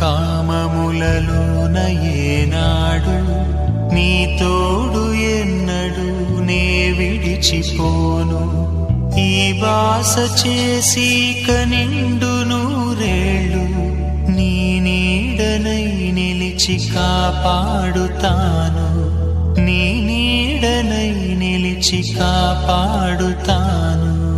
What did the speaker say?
కామములలోన ఏనాడు నీ తోడు ఎన్నడు నే విడిచిపోను. బాస చేసి కనిండు నూరేళ్ళు నీ నీడనై నిలిచి కాపాడుతాను. నీ నీడనై నిలిచి కాపాడుతాను.